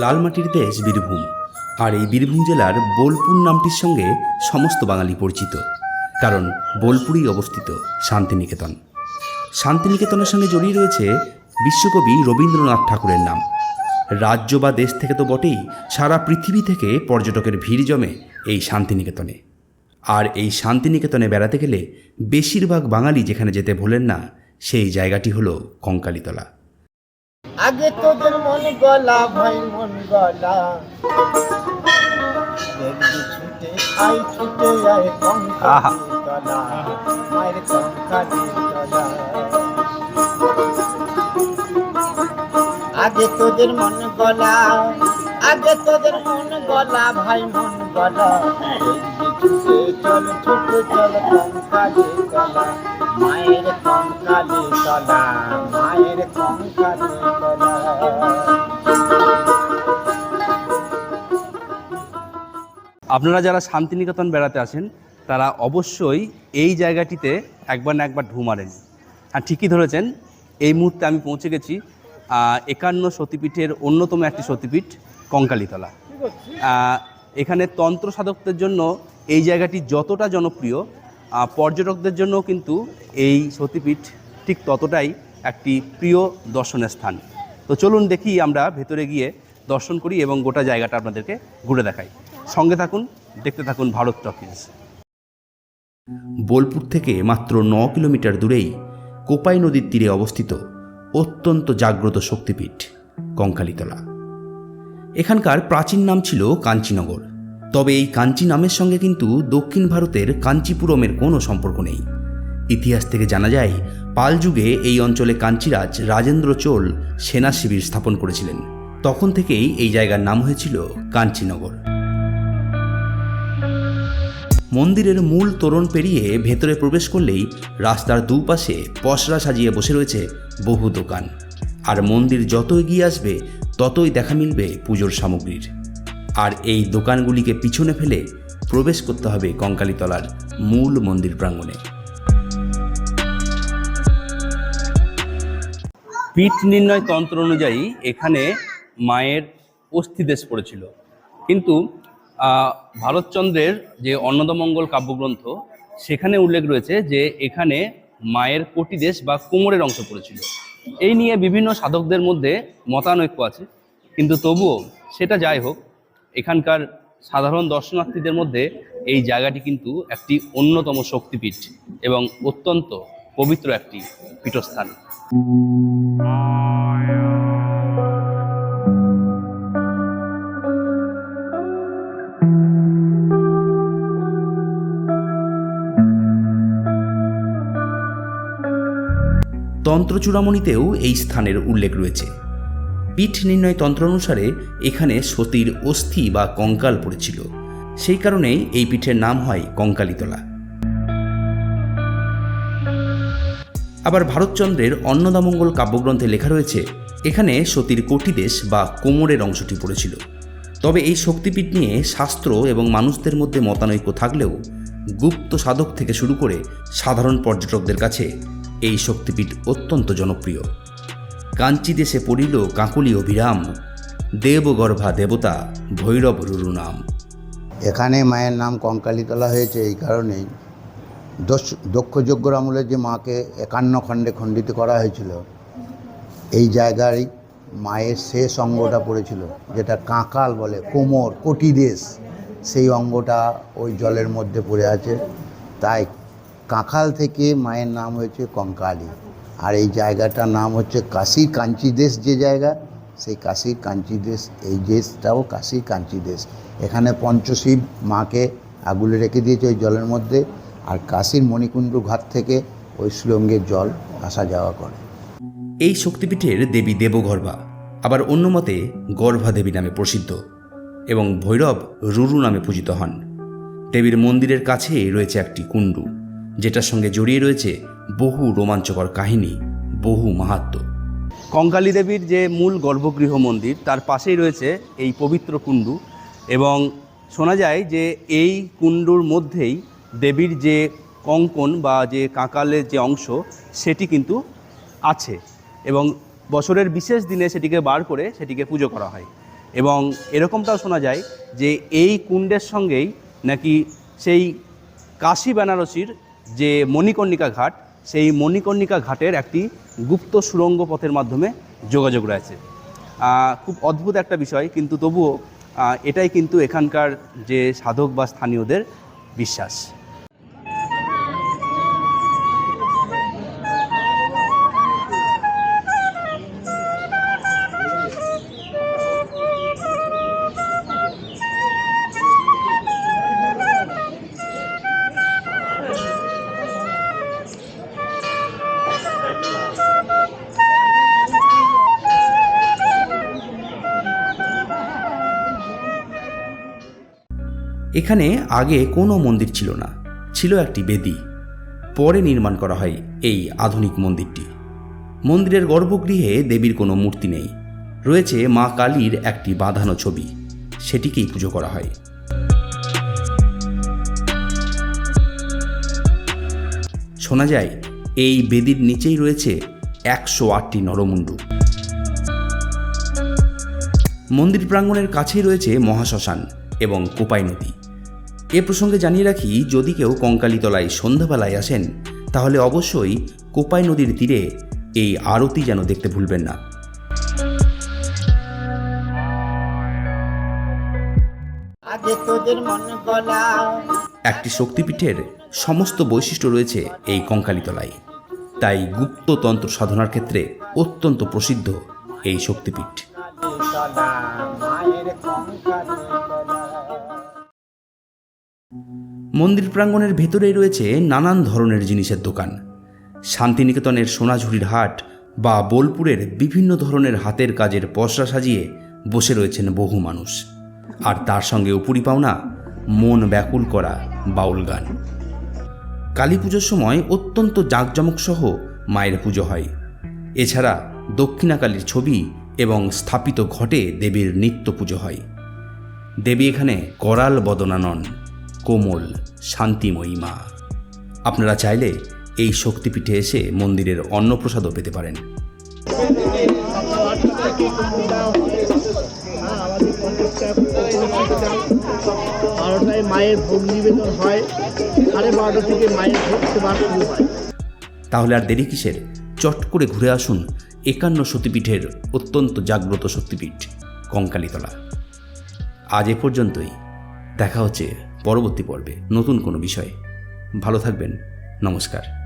লালমাটির দেশ বীরভূম। আর এই বীরভূম জেলার বোলপুর নামটির সঙ্গে সমস্ত বাঙালি পরিচিত, কারণ বোলপুরেই অবস্থিত শান্তিনিকেতন। শান্তিনিকেতনের সঙ্গে জড়িয়ে রয়েছে বিশ্বকবি রবীন্দ্রনাথ ঠাকুরের নাম। রাজ্য বা দেশ থেকে তো বটেই সারা পৃথিবী থেকে পর্যটকের ভিড় জমে এই শান্তিনিকেতনে। আর এই শান্তিনিকেতনে বেড়াতে গেলে বেশিরভাগ বাঙালি যেখানে যেতে ভোলেন না, সেই জায়গাটি হলো কঙ্কালীতলা। আগে তোদের মন গলা ভাই মন গলা। দেখবি ছুটে আই ছুটে আয় আহা। কঙ্কালি তলা মায়ের কঙ্কালি তলা আগে তোদের মন গলা আগে তোদের মন গলা ভাই মন গলা। দেখবি ছুটে চল ছুটে চল কঙ্কালি তলা মায়ের কঙ্কালি তলা আপনারা যারা শান্তিনিকেতন বেড়াতে আসেন, তারা অবশ্যই এই জায়গাটিতে একবার না একবার ঢু মারেন। হ্যাঁ ঠিকই ধরেছেন, এই মুহূর্তে আমি পৌঁছে গেছি একান্ন সতীপীঠের অন্যতম একটি সতীপীঠ, কঙ্কালীতলা। এখানে তন্ত্র সাধকদের জন্য এই জায়গাটি যতটা জনপ্রিয় পর্যটকদের জন্য কিন্তু এই সতীপীঠ ঠিক ততটাই একটি প্রিয় দর্শনের স্থান। তো চলুন দেখি আমরা ভেতরে গিয়ে দর্শন করি এবং গোটা জায়গাটা আপনাদেরকে ঘুরে দেখাই। সঙ্গে থাকুন, দেখতে থাকুন ভারত টকিজ। বোলপুর থেকে মাত্র ন কিলোমিটার দূরেই কোপাই নদীর তীরে অবস্থিত অত্যন্ত জাগ্রত শক্তিপীঠ, কঙ্কালীতলা। এখানকার প্রাচীন নাম ছিল কাঞ্চীনগর। তবে এই কাঞ্চি নামের সঙ্গে কিন্তু দক্ষিণ ভারতের কাঞ্চিপুরমের কোনো সম্পর্ক নেই। ইতিহাস থেকে জানা যায়, পাল যুগে এই অঞ্চলে কাঞ্চিরাজ রাজেন্দ্র চোল সেনা শিবির স্থাপন করেছিলেন। তখন থেকেই এই জায়গার নাম হয়েছিল কাঞ্চীনগর। মন্দিরের মূল তোরণ পেরিয়ে ভেতরে প্রবেশ করলেই রাস্তার দুপাশে পসরা সাজিয়ে বসে রয়েছে বহু দোকান। আর মন্দির যত এগিয়ে আসবে, ততই দেখা মিলবে পুজোর সামগ্রীর। আর এই দোকানগুলিকে পিছনে ফেলে প্রবেশ করতে হবে কঙ্কালীতলার মূল মন্দির প্রাঙ্গণে। পীঠ নির্ণয় তন্ত্র অনুযায়ী এখানে মায়ের অস্থিদেশ পড়েছিল। কিন্তু ভারতচন্দ্রের যে অন্নদমঙ্গল কাব্যগ্রন্থ, সেখানে উল্লেখ রয়েছে যে এখানে মায়ের কোটিদেশ বা কোমরের অংশ পড়েছিল। এই নিয়ে বিভিন্ন সাধকদের মধ্যে মতানৈক্য আছে। কিন্তু তবুও সেটা যাই হোক, এখানকার সাধারণ দর্শনার্থীদের মধ্যে এই জায়গাটি কিন্তু একটি অন্যতম শক্তিপীঠ এবং অত্যন্ত পবিত্র একটি পীঠস্থান। তন্ত্রচূড়ামণিতেও এই স্থানের উল্লেখ রয়েছে। পীঠ নির্ণয় তন্ত্র অনুসারে এখানে সতীর অস্থি বা কঙ্কাল পড়েছিল। সেই কারণেই এই পীঠের নাম হয় কঙ্কালীতলা। আবার ভারতচন্দ্রের অন্নদামঙ্গল কাব্যগ্রন্থে লেখা রয়েছে, এখানে সতীর কটিদেশ বা কোমরের অংশটি পড়েছিল। তবে এই শক্তিপীঠ নিয়ে শাস্ত্র এবং মানুষদের মধ্যে মতানৈক্য থাকলেও গুপ্ত সাধক থেকে শুরু করে সাধারণ পর্যটকদের কাছে এই শক্তিপীঠ অত্যন্ত জনপ্রিয়। কাঞ্চি দেশে পড়িল কাঁকুলি অভিরাম, দেবগর্ভা দেবতা ভৈরব রুরু নাম। এখানে মায়ের নাম কঙ্কালীতলা হয়েছে এই কারণেই। দস্যু- দক্ষ যজ্ঞর আমলে যে মাকে একান্ন খণ্ডে খণ্ডিত করা হয়েছিল, এই জায়গায় মায়ের শেষ অঙ্গটা পড়েছিল, যেটা কাঁকাল বলে, কোমর, কোটি দেশ, সেই অঙ্গটা ওই জলের মধ্যে পড়ে আছে। তাই কাঁকাল থেকে মায়ের নাম হয়েছে কঙ্কালী। আর এই জায়গাটার নাম হচ্ছে কাশীর কাঞ্চি দেশ যে জায়গা, সেই কাশীর কাঞ্চি দেশ এই দেশটাও কাশীর কাঞ্চি দেশ এখানে পঞ্চশিব মাকে আগুলে রেখে দিয়েছে ওই জলের মধ্যে, আর কাশীর মণিকুণ্ড ঘাট থেকে ওই সুরঙ্গের জল আসা যাওয়া করে। এই শক্তিপীঠের দেবী দেবগর্ভা, আবার অন্য মতে গর্ভা দেবী নামে প্রসিদ্ধ এবং ভৈরব রুরু নামে পূজিত হন। দেবীর মন্দিরের কাছে রয়েছে একটি কুণ্ডু। যেটার সঙ্গে জড়িয়ে রয়েছে বহু রোমাঞ্চকর কাহিনী, বহু মাহাত্ম্য কঙ্কালী দেবীর যে মূল গর্ভগৃহ মন্দির, তার পাশেই রয়েছে এই পবিত্র কুণ্ডু এবং শোনা যায় যে এই কুণ্ডুর মধ্যেই দেবীর যে কঙ্কন বা যে কাঁকালের যে অংশ, সেটি কিন্তু আছে এবং বছরের বিশেষ দিনে সেটিকে বার করে সেটিকে পুজো করা হয় এবং এরকমটাও শোনা যায় যে এই কুণ্ডের সঙ্গেই নাকি সেই কাশি বেনারসির যে মণিকর্ণিকা ঘাট, সেই মণিকর্ণিকা ঘাটের একটি গুপ্ত সুরঙ্গ পথের মাধ্যমে যোগাযোগ রয়েছে। খুব অদ্ভুত একটা বিষয়, কিন্তু তবুও এটাই কিন্তু এখানকার যে সাধক বা স্থানীয়দের বিশ্বাস। এখানে আগে কোনো মন্দির ছিল না, ছিল একটি বেদি। পরে নির্মাণ করা হয় এই আধুনিক মন্দিরটি। মন্দিরের গর্ভগৃহে দেবীর কোনো মূর্তি নেই, রয়েছে মা কালীর একটি বাঁধানো ছবি, সেটিকেই পুজো করা হয়। শোনা যায়, এই বেদির নিচেই রয়েছে একশো আটটি নরমুণ্ডু। মন্দির প্রাঙ্গণের কাছেই রয়েছে মহাশ্মশান এবং কোপাই নদী। এ প্রসঙ্গে জানিয়ে রাখি যদি কেউ কঙ্কালীতলায় সন্ধ্যাবেলায় আসেন তাহলে অবশ্যই কোপাই নদীর তীরে এই আরতি যেন দেখতে ভুলবেন না। একটি শক্তিপীঠের সমস্ত বৈশিষ্ট্য রয়েছে এই কঙ্কালীতলায়। তাই গুপ্ততন্ত্র সাধনার ক্ষেত্রে অত্যন্ত প্রসিদ্ধ এই শক্তিপীঠ। মন্দির প্রাঙ্গণের ভেতরেই রয়েছে নানান ধরনের জিনিসের দোকান। শান্তিনিকেতনের সোনাঝুরির হাট বা বোলপুরের বিভিন্ন ধরনের হাতের কাজের পসরা সাজিয়ে বসে রয়েছেন বহু মানুষ। আর তার সঙ্গে উপরি পাওনা মন ব্যাকুল করা বাউল গান। কালী পুজোর সময় অত্যন্ত জাঁকজমক সহ মায়ের পুজো হয়। এছাড়া দক্ষিণাকালীর ছবি এবং স্থাপিত ঘটে দেবীর নিত্য পুজো হয়। দেবী এখানে করাল বদনা নন কোমল শান্তিময়ী মা। আপনারা চাইলে এই শক্তিপীঠে এসে মন্দিরের অন্নপ্রসাদও পেতে পারেন। বারোটায় মায়ের ভোগ নিবেদন হয় সাড়ে বারোটা থেকে মায়ের ভোগ সেবা শুরু হয়। তাহলে আর দেরি কিসের? চট করে ঘুরে আসুন একান্ন সতীপীঠের অত্যন্ত জাগ্রত শক্তিপীঠ কঙ্কালীতলা। আজ এ পর্যন্তই। দেখা হচ্ছে পরবর্তী পর্বে নতুন কোনো বিষয়ে। ভালো থাকবেন। নমস্কার।